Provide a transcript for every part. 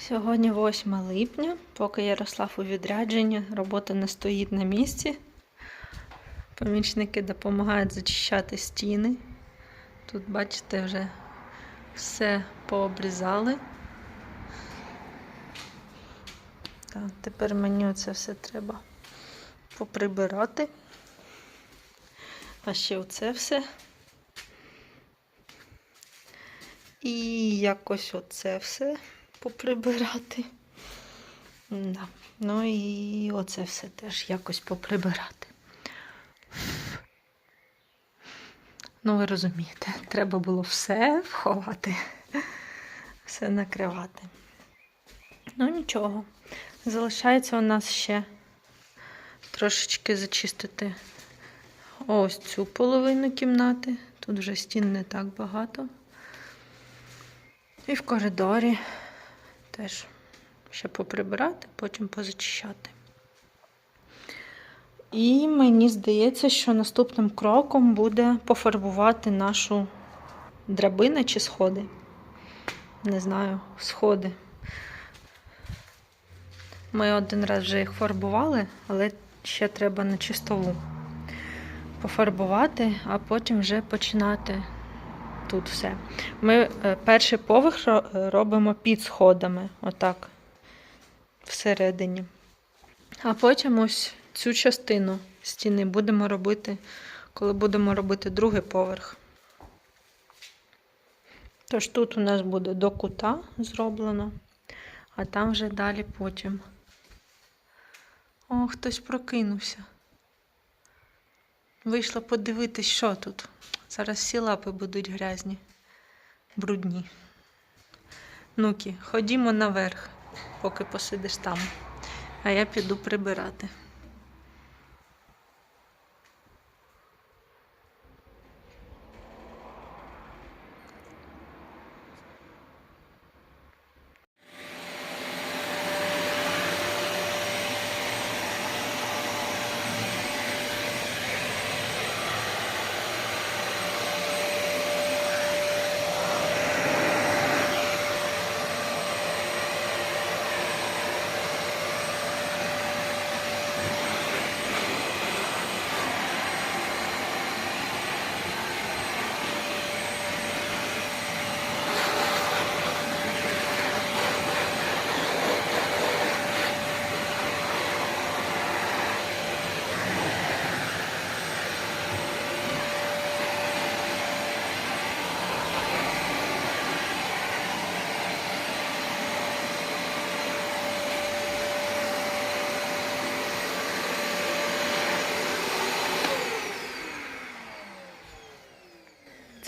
Сьогодні 8 липня, поки Ярослав у відрядженні, робота не стоїть на місці. Помічники допомагають зачищати стіни. Тут, бачите, вже все пообрізали. Так, тепер мені це все треба поприбирати. А ще оце все. І якось оце все поприбирати. Да. Ну і оце все теж якось поприбирати. Ну, ви розумієте, треба було все вховати, все накривати. Ну, нічого. Залишається у нас ще трошечки зачистити ось цю половину кімнати. Тут вже стін не так багато. І в коридорі теж ще поприбирати, потім позачищати. І мені здається, що наступним кроком буде пофарбувати нашу драбину чи сходи. Не знаю, сходи. Ми один раз вже їх фарбували, але ще треба на чистову пофарбувати, а потім вже починати тут все. Ми е, перший поверх робимо під сходами, отак, всередині. А потім ось цю частину стіни будемо робити, коли будемо робити другий поверх. Тож тут у нас буде до кута зроблено, а там вже далі потім. О, хтось прокинувся. Вийшла подивитись, що тут. Зараз всі лапи будуть грязні, брудні. Нуки, ходімо наверх, поки посидиш там. А я піду прибирати.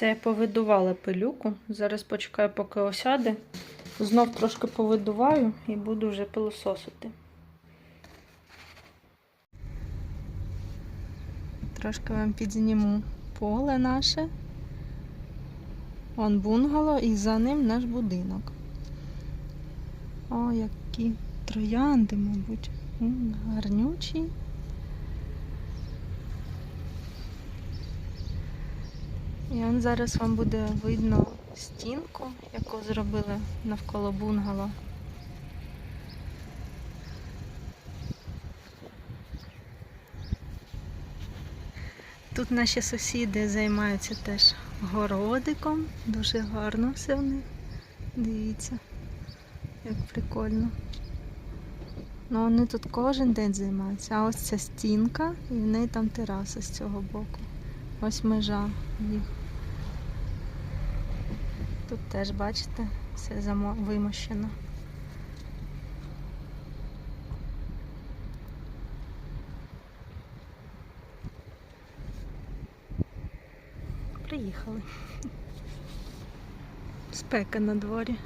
Це я повидувала пилюку. Зараз почекаю, поки осяде. Знов трошки повидуваю і буду вже пилососити. Трошки вам підзніму поле наше. Вон бунгало і за ним наш будинок. О, які троянди, мабуть. Гарнючі. І он зараз вам буде видно стінку, яку зробили навколо бунгало. Тут наші сусіди займаються теж городиком. Дуже гарно все в них. Дивіться, як прикольно. Ну вони тут кожен день займаються. А ось ця стінка і в неї там тераса з цього боку. Ось межа їх. Тут теж, бачите, все вимощено. Приїхали. Спека на дворі.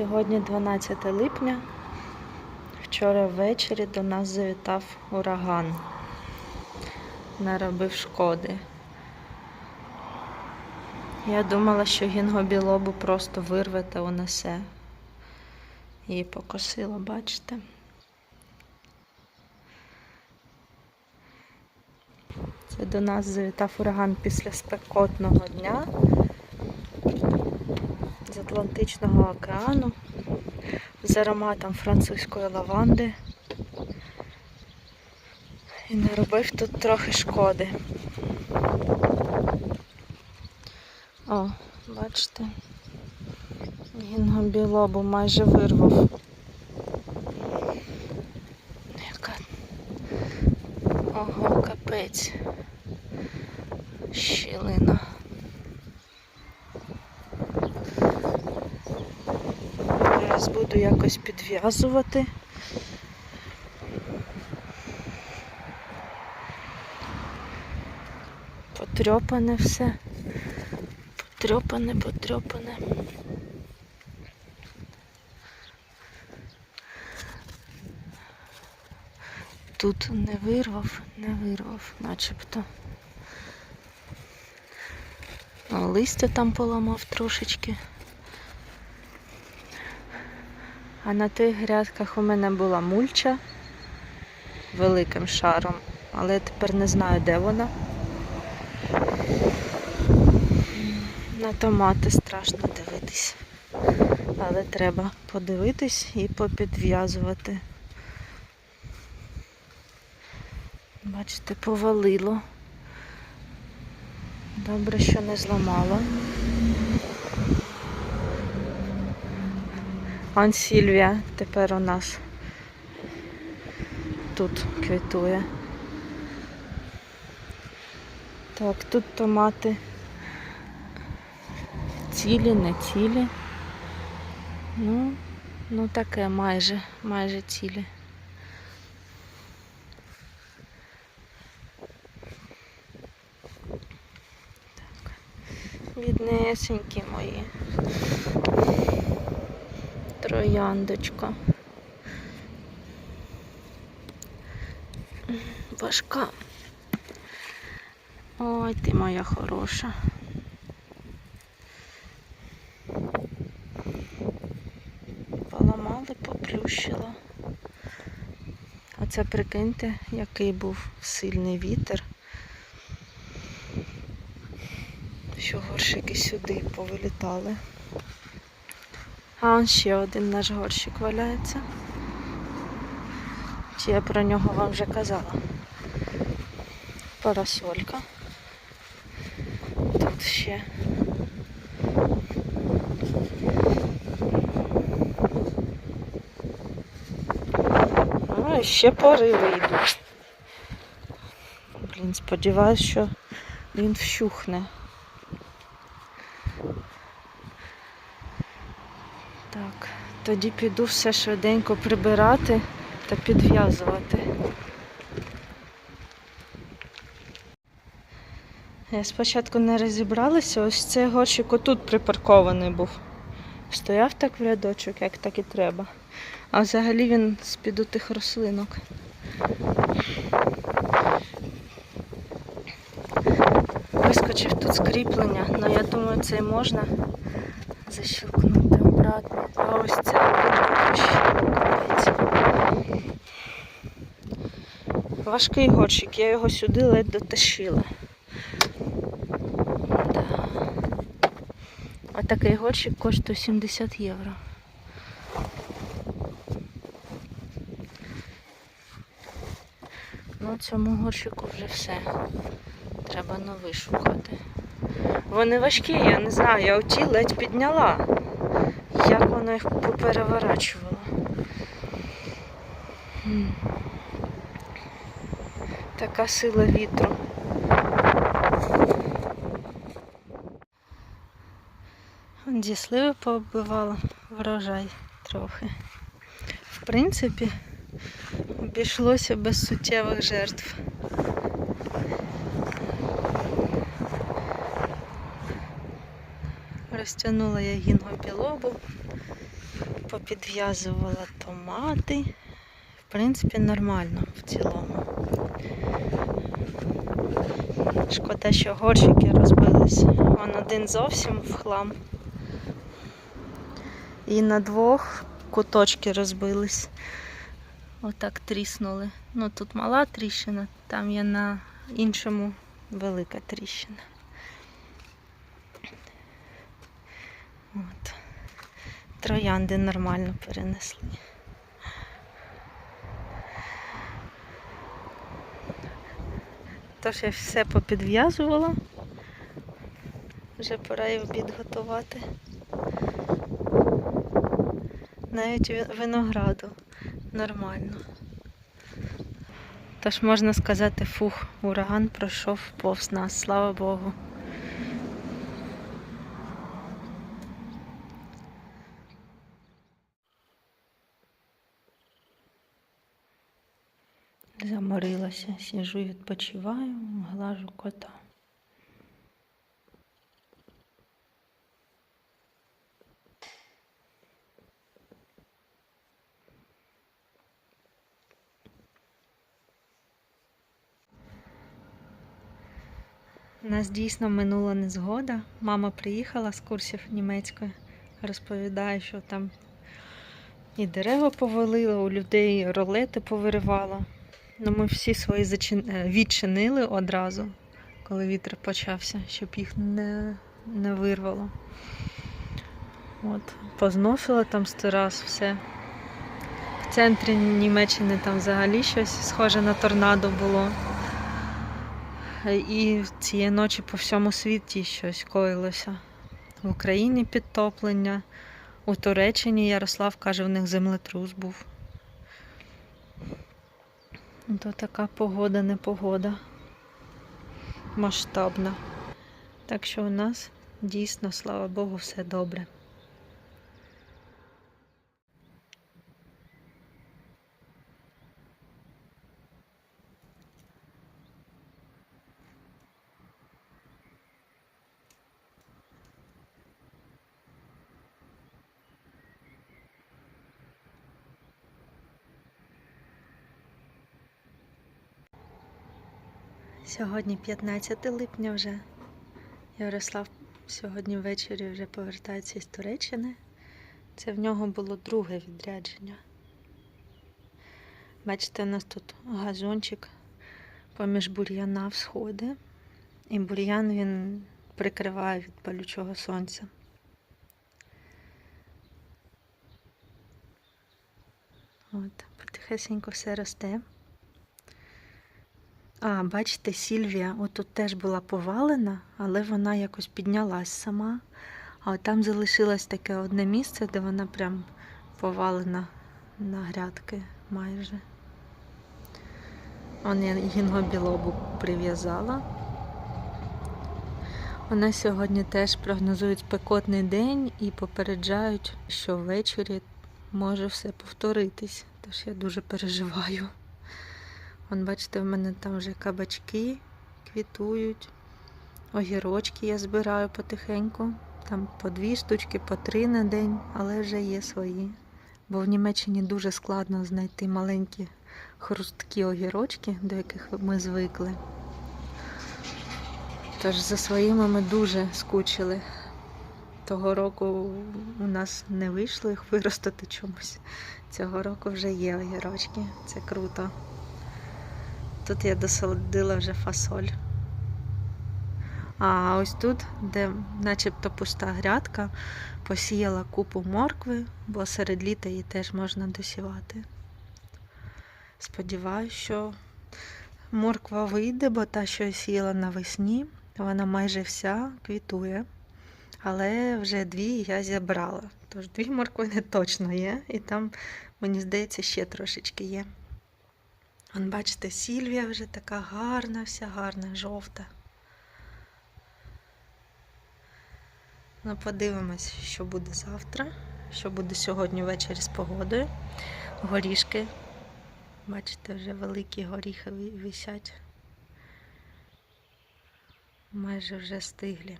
Сьогодні 12 липня. Вчора ввечері до нас завітав ураган. Наробив шкоди. Я думала, що гінгобілобу просто вирве та унесе. Її покосило, бачите? Це до нас завітав ураган після спекотного дня Атлантичного океану з ароматом французької лаванди. І наробив тут трохи шкоди. О, бачите, гінгобілобу майже вирвав. Яка ого, капець. Щілина. Зараз буду якось підв'язувати. Потрьопане все. Потрьопане, потрьопане. Тут не вирвав, не вирвав, начебто. О, листя там поламав трошечки. А на тих грядках у мене була мульча великим шаром, але я тепер не знаю, де вона. На томати страшно дивитись. Але треба подивитись і попідв'язувати. Бачите, повалило. Добре, що не зламало. Он Сільвія тепер у нас тут квітує. Так, тут томати цілі, не цілі. Ну, ну таке майже, майже цілі. Так, біднесенькі мої. Трояндочка. Важка. Ой, ти моя хороша. Поламали, поплющило. Оце прикиньте, який був сильний вітер. Що горшики сюди повилітали. А он ще один наш горщик валяється. Чи я про нього вам вже казала? Парасолька. Тут ще. А, ще пориви йдуть. Блін, сподіваюсь, що він вщухне. Так, тоді піду все швиденько прибирати та підв'язувати. Я спочатку не розібралася, ось цей горщик отут припаркований був. Стояв так в рядочок, як так і треба. А взагалі він з-під тих рослинок. Вискочив тут скріплення, але я думаю, це й можна защелкнути обратно. А ось це капець. Важкий горщик, я його сюди ледь дотащила. Да. А такий горщик коштує 70 євро. Ну, цьому горщику вже все. Треба новий шукати. Вони важкі, я не знаю, я оті ледь підняла. Воно їх попереворачувало. Така сила вітру. Зі сливи пооббивала врожай трохи. В принципі, обійшлося без суттєвих жертв. Розтягнула я гінгопілобу. Попідв'язувала томати. В принципі, нормально в цілому. Шкода, що горщики розбились. Вон один зовсім в хлам. І на двох куточки розбились. Отак тріснули. Ну тут мала тріщина, там є на іншому велика тріщина. От. Троянди нормально перенесли. Тож я все попідв'язувала. Вже пора і обід готувати. Навіть винограду нормально. Тож можна сказати, фух, ураган пройшов повз нас, слава Богу. Заморилася, сижу, відпочиваю, глажу кота. У нас дійсно минула незгода. Мама приїхала з курсів німецької, розповідає, що там і дерева повалила, у людей ролети повиривала. Ну, ми всі свої зачин... е, відчинили одразу, коли вітер почався, щоб їх не, не вирвало. От, позносила там сто раз все. В центрі Німеччини там взагалі щось схоже на торнадо було. І цієї ночі по всьому світі щось коїлося. В Україні підтоплення, у Туреччині Ярослав каже, в них землетрус був. То така погода, непогода. Масштабна. Так що у нас дійсно, слава Богу, все добре. Сьогодні 15 липня вже. Ярослав сьогодні ввечері вже повертається із Туреччини. Це в нього було друге відрядження. Бачите, у нас тут газончик поміж бур'яна всходи. І бур'ян він прикриває від палючого сонця. От, потихесенько все росте. А, бачите, Сільвія отут теж була повалена, але вона якось піднялась сама. А от там залишилось таке одне місце, де вона прям повалена на грядки майже. Он я гінгобілобу прив'язала. Нас сьогодні теж прогнозують спекотний день і попереджають, що ввечері може все повторитись. Тож я дуже переживаю. Вон, бачите, в мене там вже кабачки квітують. Огірочки я збираю потихеньку. Там по дві штучки, по три на день, але вже є свої. Бо в Німеччині дуже складно знайти маленькі хрусткі огірочки, до яких ми звикли. Тож за своїми ми дуже скучили. Того року у нас не вийшло їх виростити чомусь. Цього року вже є огірочки. Це круто. Тут я досадила вже фасоль. А ось тут, де начебто пуста грядка, посіяла купу моркви, бо серед літа її теж можна досівати. Сподіваюсь, що морква вийде, бо та, що я сіяла навесні, вона майже вся квітує. Але вже дві я зібрала. Тож дві морквини точно є, і там, мені здається, ще трошечки є. Вон, бачите, Сільвія вже така гарна, вся гарна, жовта. Ну, подивимось, що буде завтра, що буде сьогодні ввечері з погодою. Горішки. Бачите, вже великі горіхи висять. Майже вже стиглі.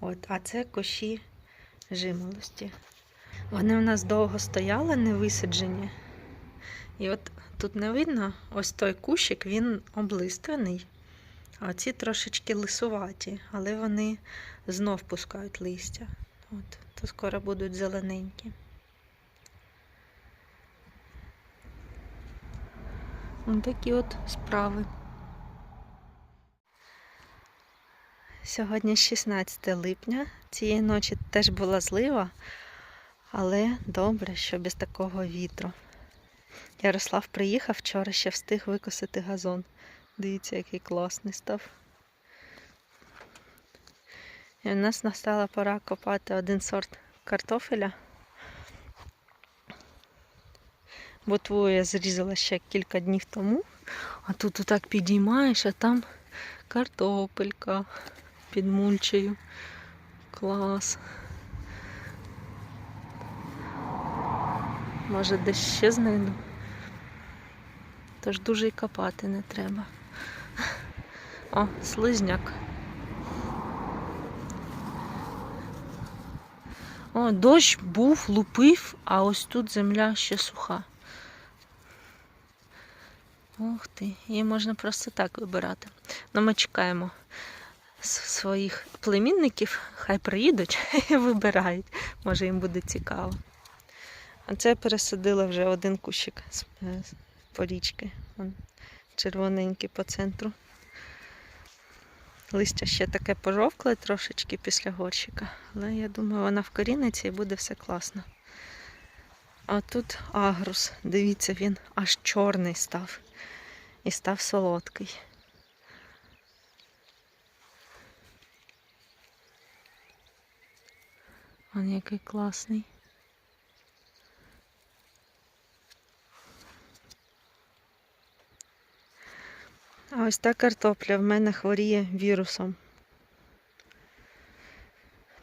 От, а це кущі жимолості. Вони у нас довго стояли, не висаджені. І от тут не видно, ось той кущик, він облиствений, а ці трошечки лисуваті, але вони знов пускають листя. От, то скоро будуть зелененькі. Ось такі от справи. Сьогодні 16 липня. Цієї ночі теж була злива, але добре, що без такого вітру. Ярослав приїхав вчора, ще встиг викосити газон. Дивіться, який класний став. І в нас настала пора копати один сорт картофеля. Ботву я зрізала ще кілька днів тому, а тут отак підіймаєш, а там картопелька під мульчею. Клас. Може десь ще знайду. Тож дуже й копати не треба. О, слизняк. О, дощ був, лупив, а ось тут земля ще суха. Ух ти, її можна просто так вибирати. Ну, ми чекаємо своїх племінників, хай приїдуть і вибирають. Може їм буде цікаво. А це пересадила вже один кущик е, порічки. Вон, червоненький по центру. Листя ще таке пожовкле трошечки після горщика, але я думаю, вона вкоріниться і буде все класно. А тут агрус, дивіться, він аж чорний став і став солодкий. Он який класний. А ось та картопля в мене хворіє вірусом.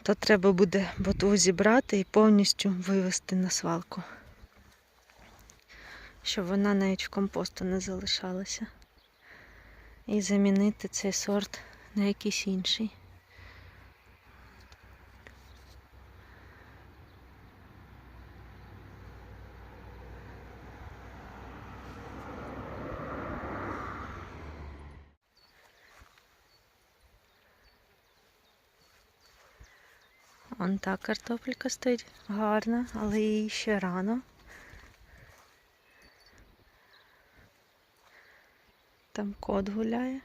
То треба буде ботву зібрати і повністю вивезти на свалку. Щоб вона навіть в компосту не залишалася. І замінити цей сорт на якийсь інший. Вон та картопелька стоїть гарна, але їй ще рано. Там кот гуляє.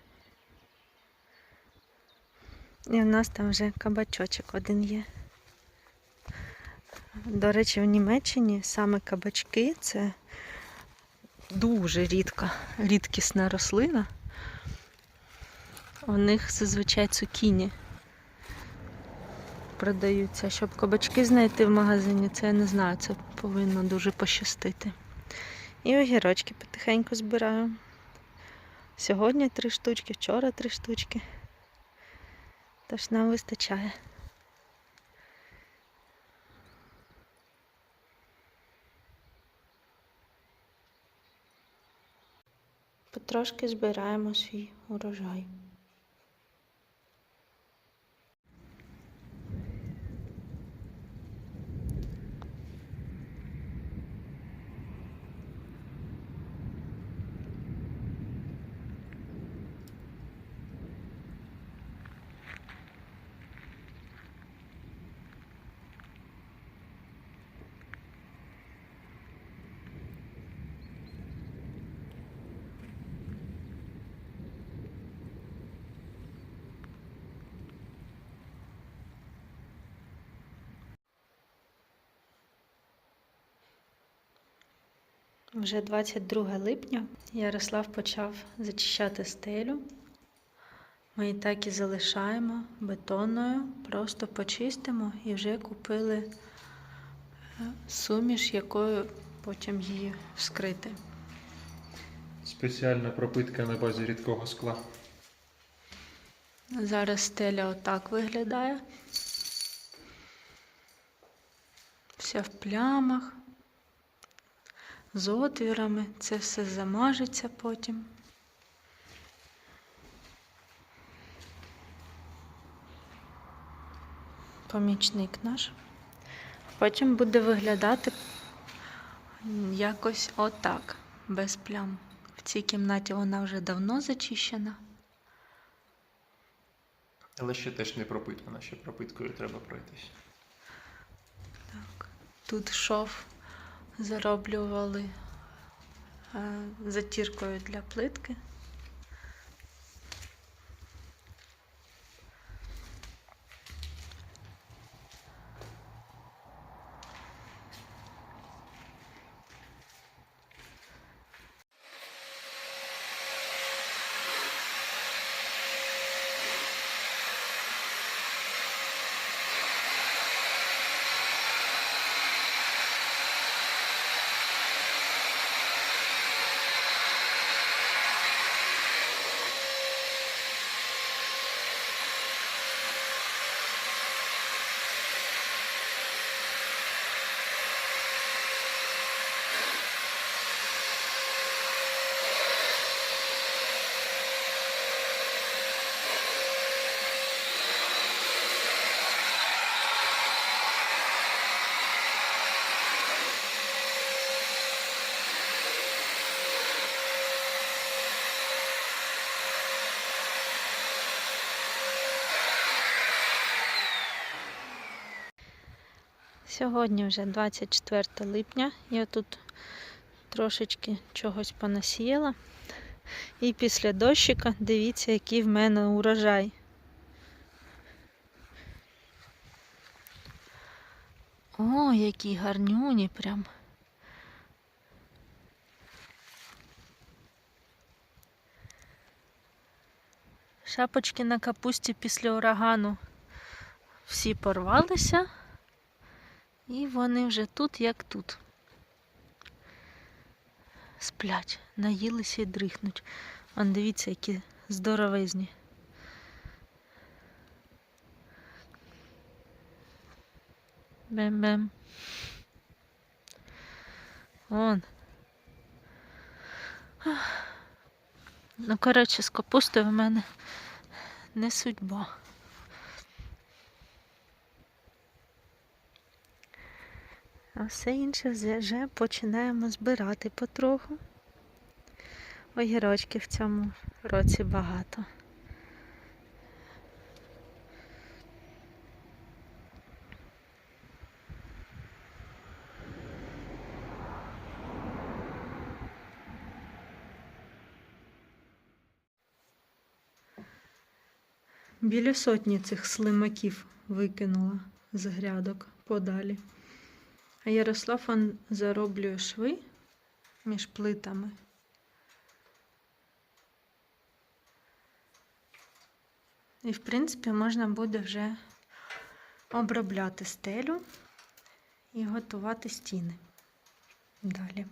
І в нас там вже кабачочок один є. До речі, в Німеччині саме кабачки це дуже рідка, рідкісна рослина. У них зазвичай цукіні продаються. Щоб кабачки знайти в магазині, це я не знаю, це повинно дуже пощастити. І огірочки потихеньку збираю. Сьогодні три штучки, вчора три штучки. Тож нам вистачає. Потрошки збираємо свій урожай. Вже 22 липня Ярослав почав зачищати стелю. Ми і так і залишаємо бетонною, просто почистимо і вже купили е, суміш, якою потім її вскрити. Спеціальна пропитка на базі рідкого скла. Зараз стеля отак виглядає. Вся в плямах, з отвірами. Це все замажеться потім. Помічник наш Потім буде виглядати якось отак, без плям. В цій кімнаті вона вже давно зачищена. Але ще теж не пропитана, ще пропиткою треба пройтись. Так. Тут шов зароблювали е, затіркою для плитки. Сьогодні вже 24 липня. Я тут трошечки чогось понасіяла. І після дощика дивіться, який в мене урожай. О, які гарнюні прям. Шапочки на капусті після урагану всі порвалися. І вони вже тут, як тут. Сплять, наїлися і дрихнуть. Вон дивіться, які здоровезні. Бем-бем. Вон. Ну, коротше, з капустою в мене не судьба. А все інше вже- починаємо збирати потроху. Огірочки в цьому році багато. Біля сотні цих слимаків викинула з грядок подалі. А Ярослав зароблює шви між плитами. І, в принципі, можна буде вже обробляти стелю і готувати стіни далі.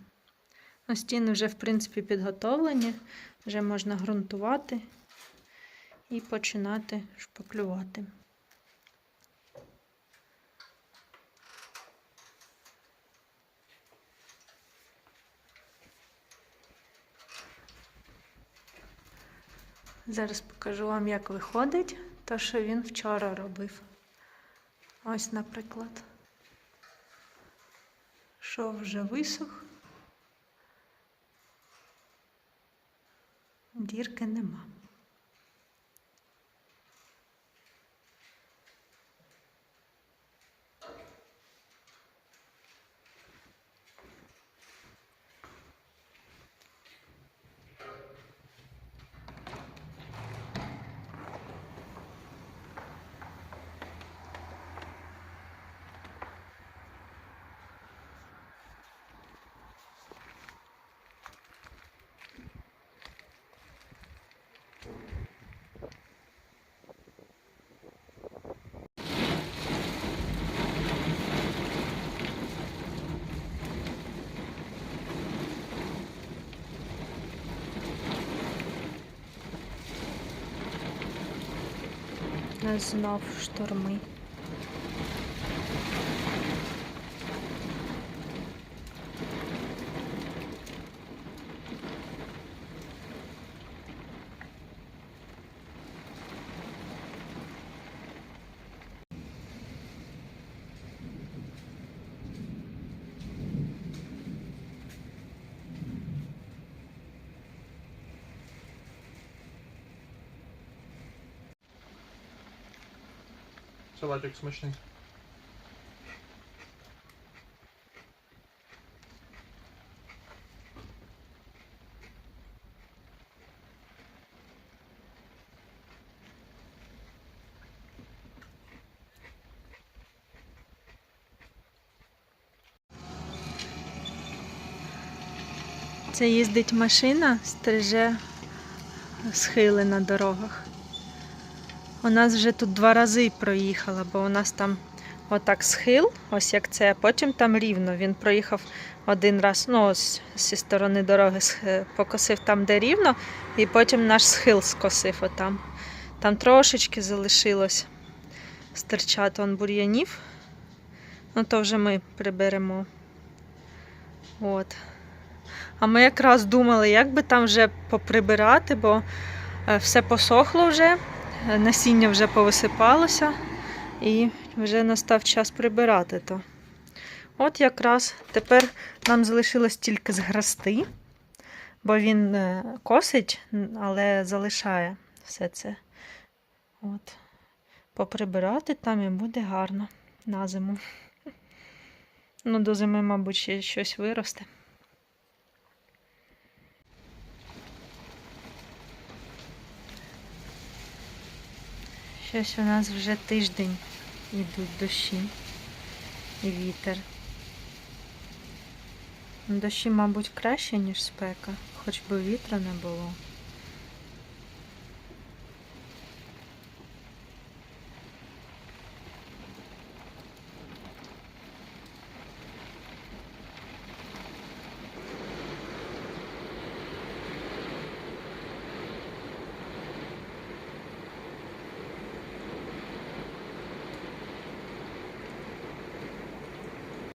Ну, стіни вже, в принципі, підготовлені, вже можна ґрунтувати і починати шпаклювати. Зараз покажу вам, як виходить те, що він вчора робив. Ось, наприклад. що вже висох. Дірки нема. Нас знов шторми. Салатик смачний. Це їздить машина, стриже схили на дорогах. У нас вже тут два рази проїхала, бо у нас там отак схил, ось як це, а потім там рівно. Він проїхав один раз, ну ось зі сторони дороги покосив там, де рівно, і потім наш схил скосив отам. Там трошечки залишилось стирчати он бур'янів. Ну то вже ми приберемо. От. А ми якраз думали, як би там вже поприбирати, бо е, все посохло вже, е, насіння вже повисипалося, і вже настав час прибирати то. От якраз тепер нам залишилось тільки зграсти, бо він е, косить, але залишає все це. От. Поприбирати там і буде гарно на зиму. Ну, до зими, мабуть, ще щось виросте. Щось у нас вже тиждень йдуть дощі і вітер. Дощі, мабуть, краще, ніж спека, хоч би вітру не було.